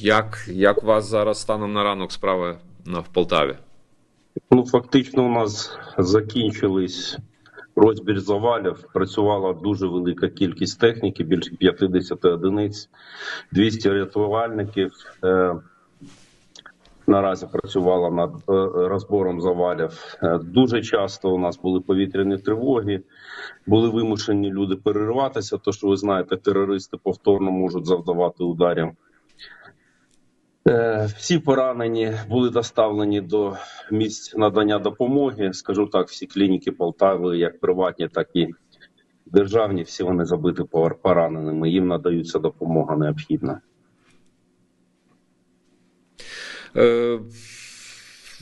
Як, як у вас зараз станом на ранок справи в Полтаві? Ну, фактично, у нас закінчились розбір завалів. Працювала дуже велика кількість техніки, більше 50 одиниць, 200 рятувальників. Е, наразі працювала над е, розбором завалів. Е, дуже часто у нас були повітряні тривоги, були вимушені люди перериватися. То що ви знаєте, терористи повторно можуть завдавати ударів. Е, Всі поранені були доставлені до місць надання допомоги. Скажу так, всі клініки Полтави, як приватні, так і державні, всі вони забиті пораненими. Їм надаються допомога необхідна. Е,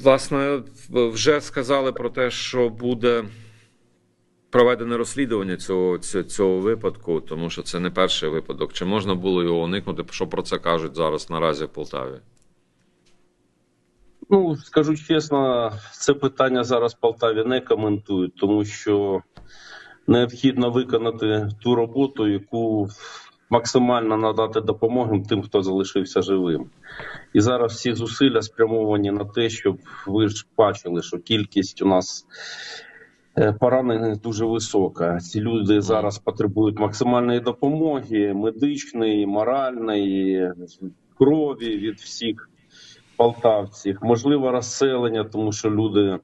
власне, вже сказали про те, що буде проведене розслідування цього, цього, випадку, тому що це не перший випадок. Чи можна було його уникнути? Що про це кажуть зараз наразі в Полтаві? Ну скажу чесно, це питання зараз в Полтаві не коментують, тому що необхідно виконати ту роботу, яку максимально надати допомогу тим, хто залишився живим. І зараз всі зусилля спрямовані на те, щоб ви ж бачили, що кількість у нас е, поранених дуже висока. Ці люди зараз потребують максимальної допомоги, медичної, моральної, крові від всіх полтавців, можливо, розселення, тому що люди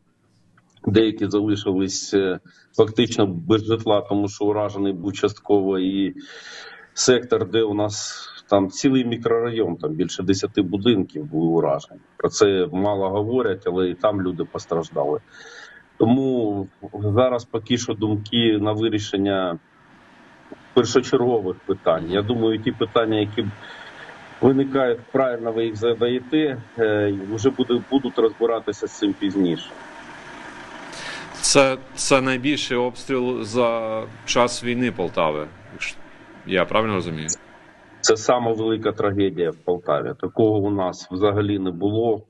деякі залишились е, фактично без житла, тому що уражений був частково і сектор, де у нас там цілий мікрорайон, там більше 10 будинків були уражені. Про це мало говорять, але і там люди постраждали. Тому зараз поки що думки на вирішення першочергових питань. Я думаю, ті питання, які виникають, правильно ви їх задаєте, е, вже буде, будуть розбиратися з цим пізніше. Це, це найбільший обстріл за час війни Полтави. Я правильно розумію? Це сама велика трагедія в Полтаві. Такого у нас взагалі не було.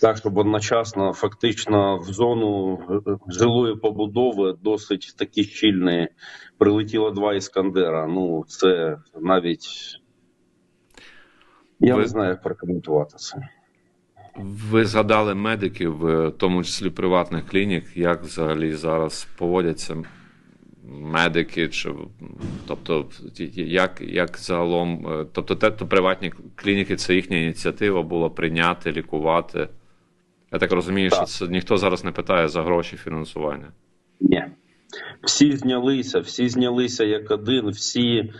Так, щоб одночасно, фактично, в зону е, жилої побудови досить такі щільні прилетіло два іскандера. Ну, це навіть я Ви- не знаю, як прокоментувати це. Ви згадали медиків, в тому числі приватних клінік, як взагалі зараз поводяться медики, чи тобто, як, як загалом, е, тобто те, то приватні клініки, це їхня ініціатива була прийняти, лікувати. Я так розумію, Так. що це ніхто зараз не питає за гроші фінансування. Ні. Всі знялися, всі знялися як один, всі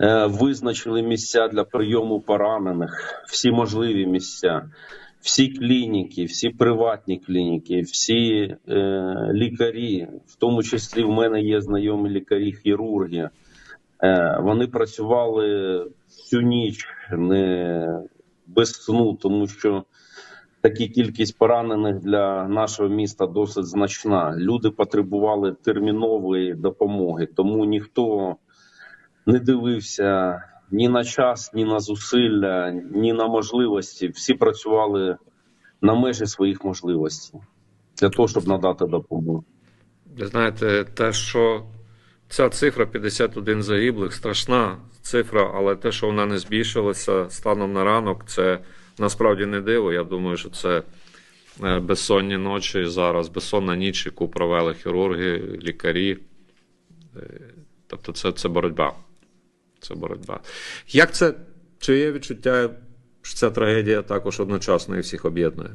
е, визначили місця для прийому поранених, всі можливі місця, всі клініки, всі приватні клініки, всі е, лікарі, в тому числі в мене є знайомі лікарі-хірурги. Е, вони працювали всю ніч не без сну, тому що такі кількість поранених для нашого міста досить значна. Люди потребували термінової допомоги, тому ніхто не дивився ні на час, ні на зусилля, ні на можливості. Всі працювали на межі своїх можливостей для того, щоб надати допомогу. Ви знаєте, те, що ця цифра 51 загиблих, страшна цифра, але те, що вона не збільшилася станом на ранок, це насправді не диво. Я думаю, що це е, безсонні ночі зараз, безсонна ніч, яку провели хірурги, лікарі. Е, Тобто, це, це боротьба. Це боротьба. Як це, чи є відчуття, що ця трагедія також одночасно і всіх об'єднує?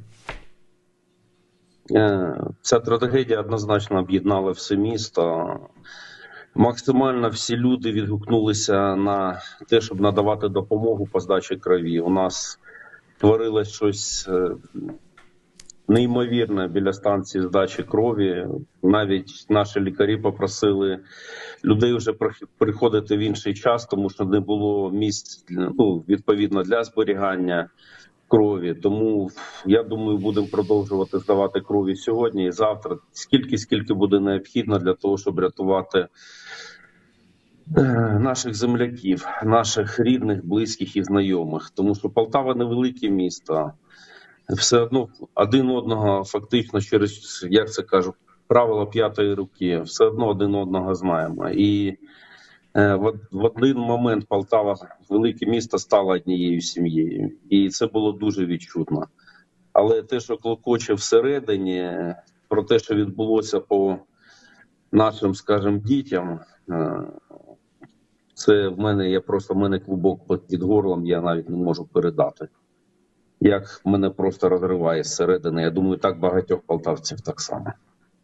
Е, Ця трагедія однозначно об'єднала все місто. Максимально всі люди відгукнулися на те, щоб надавати допомогу по здачі крові. У нас творилось щось е, неймовірне біля станції здачі крові. Навіть наші лікарі попросили людей вже приходити в інший час, тому що не було місць ну, відповідно для зберігання крові. Тому я думаю, будемо продовжувати здавати крові сьогодні і завтра. Скільки скільки буде необхідно для того, щоб рятувати наших земляків, наших рідних, близьких і знайомих. Тому що Полтава невелике місто. Все одно один одного фактично через як це кажуть, правило п'ятої руки, все одно один одного знаємо. І Е, В один момент Полтава, велике місто, стало однією сім'єю, і це було дуже відчутно. Але те, що клокоче всередині, про те, що відбулося по нашим, скажімо, дітям, е, це в мене я просто в мене клубок під- горлом, я навіть не можу передати. Як мене просто розриває зсередини. Я думаю, так багатьох полтавців так само.